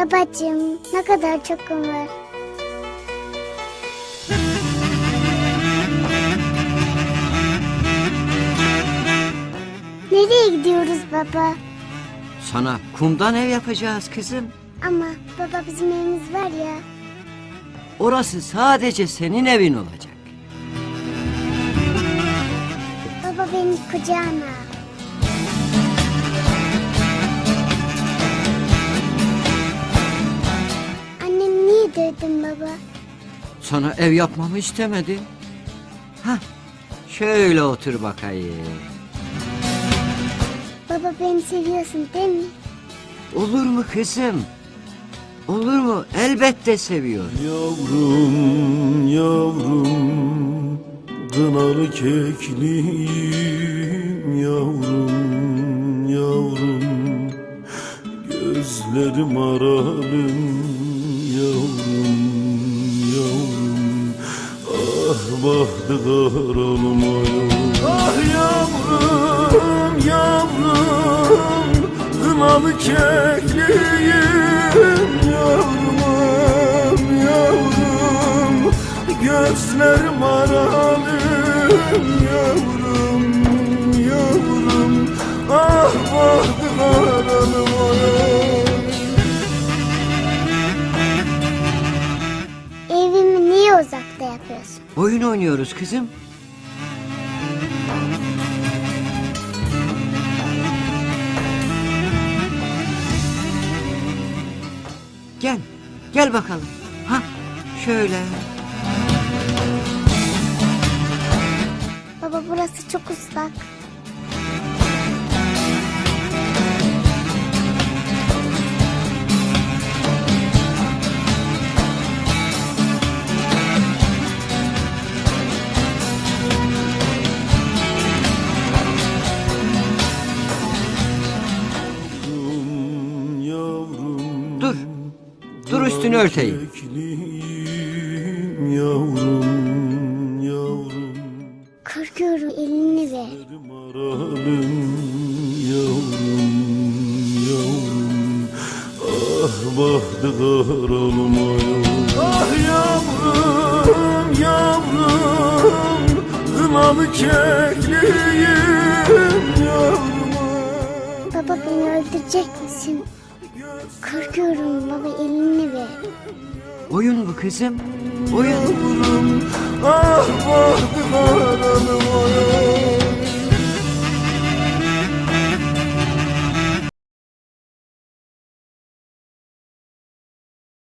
Babacığım ne kadar çok var. Nereye gidiyoruz baba? Sana kumdan ev yapacağız kızım. Ama baba bizim evimiz var ya. Orası sadece senin evin olacak. Baba beni kucağına al. Dövdün baba? Sana ev yapmamı istemedi. Hah, şöyle otur bakayım. Baba beni seviyorsun değil mi? Olur mu kızım? Olur mu? Elbette seviyorum. Yavrum yavrum Kınalı kekliyim yavrum yavrum Gözlerim aralım yavrum yavrum. Ah bahtı karalım yavrum Ah yavrum yavrum. Kınalı kekliyim yavrum yavrum. Gözlerim aralım yavrum Oyun oynuyoruz kızım. Gel, gel bakalım. Ha, şöyle. Baba burası çok ıslak. Dur üstünü örteyim. Yavrum yavrum Korkuyorum elini ver. Yavrum yavrum Ah bahtı karalım yavrum Ah yavrum yavrum Kınalı kekliyim yavrum Baba beni öldürecek misin? Korkuyorum baba elini ver. Oyun bu kızım. Oyun.